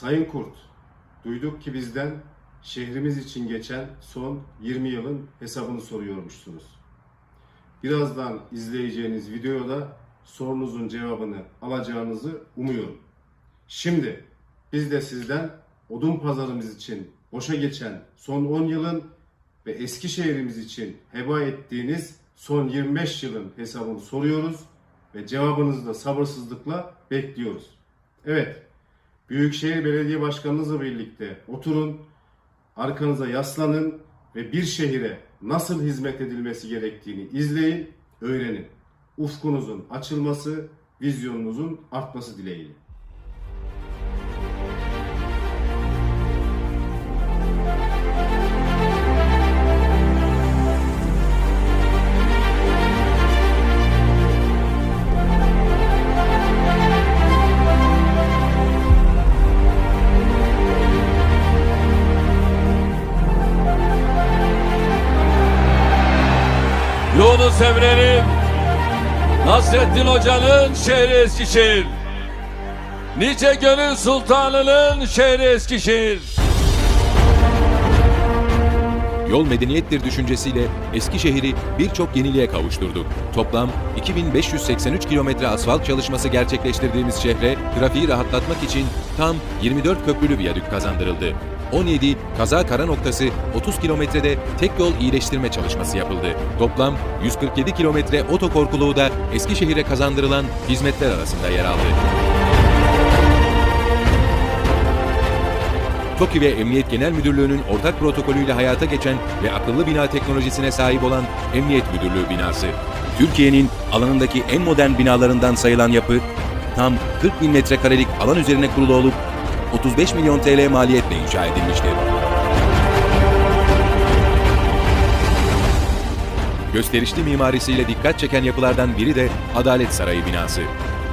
Sayın Kurt, duyduk ki bizden şehrimiz için geçen son 20 yılın hesabını soruyormuşsunuz. Birazdan izleyeceğiniz videoda sorunuzun cevabını alacağınızı umuyorum. Şimdi biz de sizden odun pazarımız için boşa geçen son 10 yılın ve Eskişehir'imiz için heba ettiğiniz son 25 yılın hesabını soruyoruz ve cevabınızı da sabırsızlıkla bekliyoruz. Evet, Büyükşehir Belediye Başkanınızla birlikte oturun, arkanıza yaslanın ve bir şehire nasıl hizmet edilmesi gerektiğini izleyin, öğrenin. Ufkunuzun açılması, vizyonunuzun artması dileğiyle. Nasrettin Hoca'nın şehri Eskişehir. Nice gönül sultanının şehri Eskişehir. Yol medeniyettir düşüncesiyle Eskişehir'i birçok yeniliğe kavuşturduk. Toplam 2583 kilometre asfalt çalışması gerçekleştirdiğimiz şehre trafiği rahatlatmak için tam 24 köprülü viyadük kazandırıldı. 17 kaza kara noktası 30 kilometrede tek yol iyileştirme çalışması yapıldı. Toplam 147 kilometre otokorkuluğu da Eskişehir'e kazandırılan hizmetler arasında yer aldı. TOKİ ve Emniyet Genel Müdürlüğü'nün ortak protokolüyle hayata geçen ve akıllı bina teknolojisine sahip olan Emniyet Müdürlüğü binası. Türkiye'nin alanındaki en modern binalarından sayılan yapı, tam 40 bin metrekarelik alan üzerine kurulu olup 35 milyon TL maliyetle inşa edilmiştir. Gösterişli mimarisiyle dikkat çeken yapılardan biri de Adalet Sarayı binası.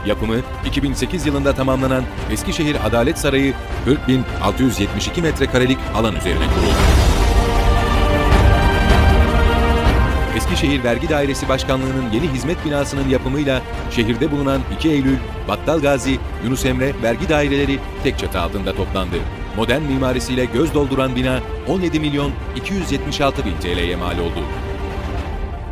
Yapımı 2008 yılında tamamlanan Eskişehir Adalet Sarayı 40.672 metrekarelik alan üzerine kuruldu. Eskişehir Vergi Dairesi Başkanlığı'nın yeni hizmet binasının yapımıyla şehirde bulunan 2 Eylül, Battal Gazi, Yunus Emre vergi daireleri tek çatı altında toplandı. Modern mimarisiyle göz dolduran bina 17 milyon 276 bin TL'ye mal oldu.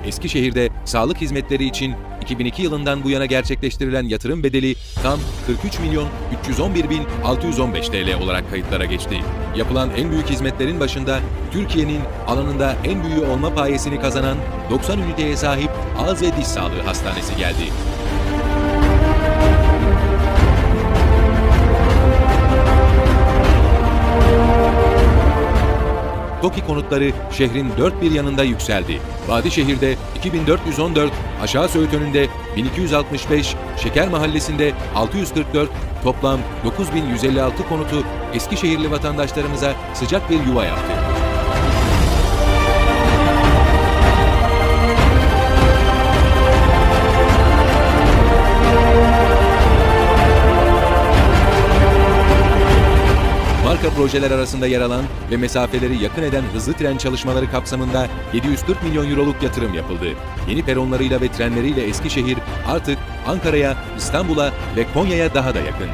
Eskişehir'de sağlık hizmetleri için 2002 yılından bu yana gerçekleştirilen yatırım bedeli tam 43 milyon 311 bin 615 TL olarak kayıtlara geçti. Yapılan en büyük hizmetlerin başında Türkiye'nin alanında en büyüğü olma payesini kazanan 90 üniteye sahip ağız ve diş sağlığı hastanesi geldi. TOKİ konutları şehrin dört bir yanında yükseldi. Vadişehir'de 2414, Aşağı Söğüt önünde 1265, Şeker Mahallesi'nde 644, toplam 9156 konutu Eskişehirli vatandaşlarımıza sıcak bir yuva yaptı. Projeler arasında yer alan ve mesafeleri yakın eden hızlı tren çalışmaları kapsamında 740 milyon euroluk yatırım yapıldı. Yeni peronlarıyla ve trenleriyle Eskişehir artık Ankara'ya, İstanbul'a ve Konya'ya daha da yakın.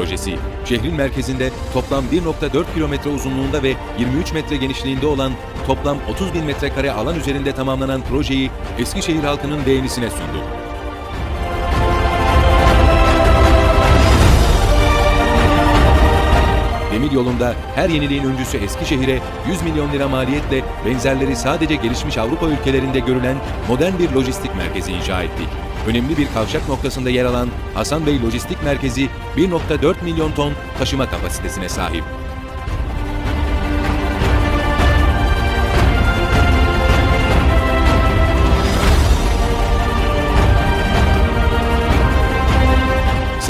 Projesi. Şehrin merkezinde toplam 1.4 kilometre uzunluğunda ve 23 metre genişliğinde olan toplam 30 bin metrekare alan üzerinde tamamlanan projeyi Eskişehir halkının beğenisine sundu. Demir yolunda her yeniliğin öncüsü Eskişehir'e 100 milyon lira maliyetle benzerleri sadece gelişmiş Avrupa ülkelerinde görülen modern bir lojistik merkezi inşa ettik. Önemli bir kavşak noktasında yer alan Hasan Bey Lojistik Merkezi 1.4 milyon ton taşıma kapasitesine sahip.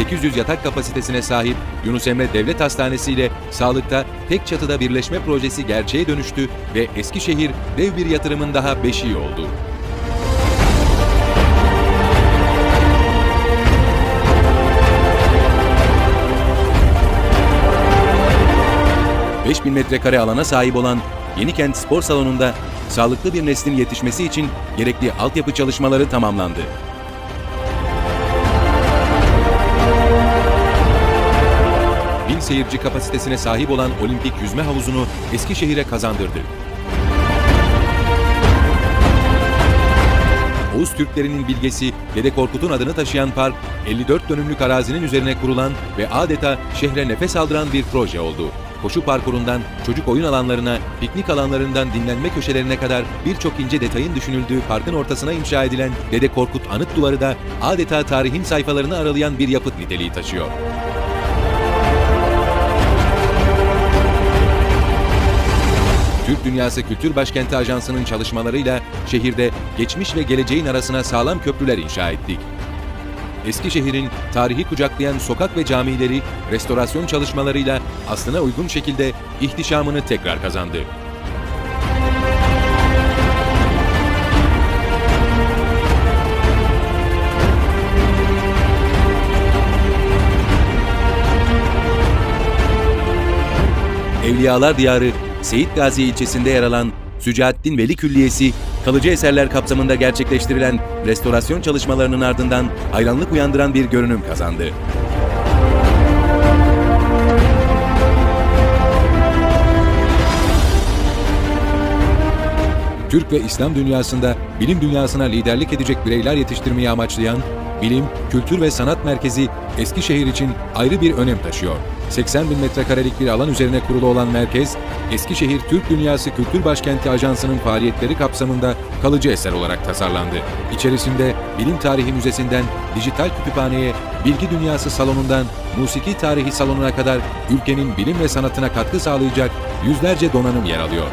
800 yatak kapasitesine sahip Yunus Emre Devlet Hastanesi ile sağlıkta tek çatıda birleşme projesi gerçeğe dönüştü ve Eskişehir dev bir yatırımın daha beşiği oldu. ...5000 metrekare alana sahip olan Yenikent Spor Salonu'nda sağlıklı bir neslin yetişmesi için gerekli altyapı çalışmaları tamamlandı. Bin seyirci kapasitesine sahip olan olimpik yüzme havuzunu Eskişehir'e kazandırdı. Oğuz Türklerinin bilgesi Dede Korkut'un adını taşıyan park, 54 dönümlük arazinin üzerine kurulan ve adeta şehre nefes aldıran bir proje oldu. Koşu parkurundan çocuk oyun alanlarına, piknik alanlarından dinlenme köşelerine kadar birçok ince detayın düşünüldüğü parkın ortasına inşa edilen Dede Korkut anıt duvarı da adeta tarihin sayfalarını aralayan bir yapıt niteliği taşıyor. Türk Dünyası Kültür Başkenti Ajansı'nın çalışmalarıyla şehirde geçmiş ve geleceğin arasına sağlam köprüler inşa ettik. Eskişehir'in tarihi kucaklayan sokak ve camileri restorasyon çalışmalarıyla aslına uygun şekilde ihtişamını tekrar kazandı. Evliyalar Diyarı, Seyit Gazi ilçesinde yer alan Sücaettin Veli Külliyesi, kalıcı eserler kapsamında gerçekleştirilen restorasyon çalışmalarının ardından hayranlık uyandıran bir görünüm kazandı. Türk ve İslam dünyasında bilim dünyasına liderlik edecek bireyler yetiştirmeyi amaçlayan Bilim, Kültür ve Sanat Merkezi Eskişehir için ayrı bir önem taşıyor. 80 bin metrekarelik bir alan üzerine kurulu olan merkez, Eskişehir Türk Dünyası Kültür Başkenti Ajansı'nın faaliyetleri kapsamında kalıcı eser olarak tasarlandı. İçerisinde Bilim Tarihi Müzesi'nden dijital kütüphaneye, Bilgi Dünyası Salonu'ndan Musiki Tarihi Salonu'na kadar ülkenin bilim ve sanatına katkı sağlayacak yüzlerce donanım yer alıyor.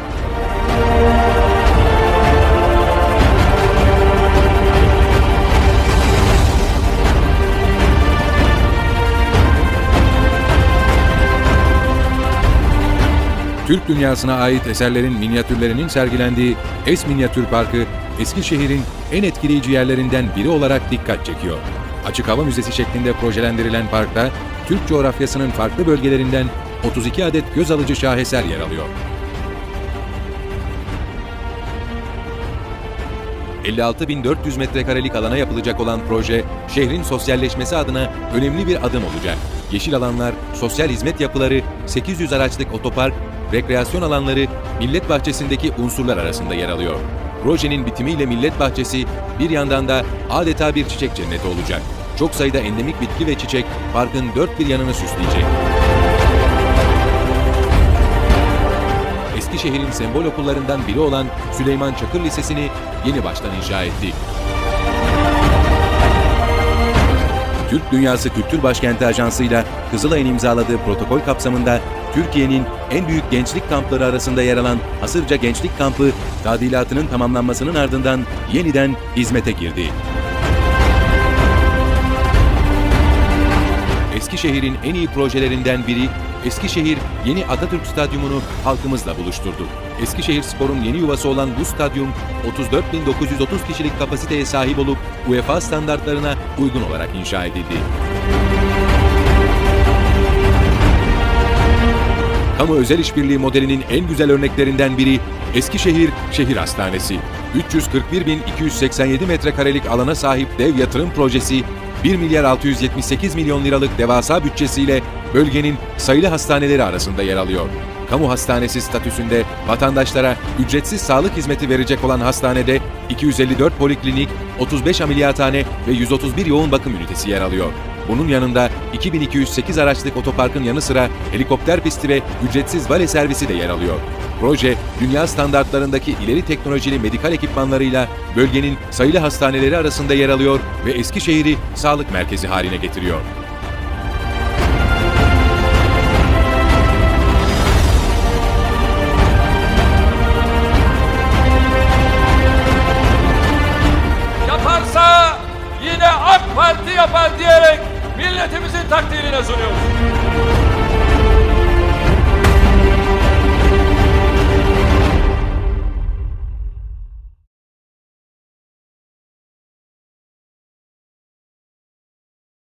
Türk dünyasına ait eserlerin minyatürlerinin sergilendiği Es Minyatür Parkı, Eskişehir'in en etkileyici yerlerinden biri olarak dikkat çekiyor. Açık hava müzesi şeklinde projelendirilen parkta, Türk coğrafyasının farklı bölgelerinden 32 adet göz alıcı şaheser yer alıyor. 56.400 metrekarelik alana yapılacak olan proje, şehrin sosyalleşmesi adına önemli bir adım olacak. Yeşil alanlar, sosyal hizmet yapıları, 800 araçlık otopark, rekreasyon alanları Millet Bahçesi'ndeki unsurlar arasında yer alıyor. Projenin bitimiyle Millet Bahçesi bir yandan da adeta bir çiçek cenneti olacak. Çok sayıda endemik bitki ve çiçek parkın dört bir yanını süsleyecek. Eskişehir'in sembol okullarından biri olan Süleyman Çakır Lisesi'ni yeni baştan inşa ettik. Türk Dünyası Kültür Başkenti Ajansı'yla Kızılay'ın imzaladığı protokol kapsamında Türkiye'nin en büyük gençlik kampları arasında yer alan Hasırca Gençlik Kampı tadilatının tamamlanmasının ardından yeniden hizmete girdi. Eskişehir'in en iyi projelerinden biri Eskişehir yeni Atatürk Stadyumunu halkımızla buluşturdu. Eskişehir Spor'un yeni yuvası olan bu stadyum 34.930 kişilik kapasiteye sahip olup UEFA standartlarına uygun olarak inşa edildi. Kamu özel işbirliği modelinin en güzel örneklerinden biri Eskişehir Şehir Hastanesi. 341.287 metrekarelik alana sahip dev yatırım projesi 1 milyar 678 milyon liralık devasa bütçesiyle bölgenin sayılı hastaneleri arasında yer alıyor. Kamu hastanesi statüsünde vatandaşlara ücretsiz sağlık hizmeti verecek olan hastanede 254 poliklinik, 35 ameliyathane ve 131 yoğun bakım ünitesi yer alıyor. Bunun yanında 2208 araçlık otoparkın yanı sıra helikopter pisti ve ücretsiz vale servisi de yer alıyor. Proje, dünya standartlarındaki ileri teknolojili medikal ekipmanlarıyla bölgenin sayılı hastaneleri arasında yer alıyor ve Eskişehir'i sağlık merkezi haline getiriyor. Parti yapar diyerek milletimizin takdirine sunuyoruz.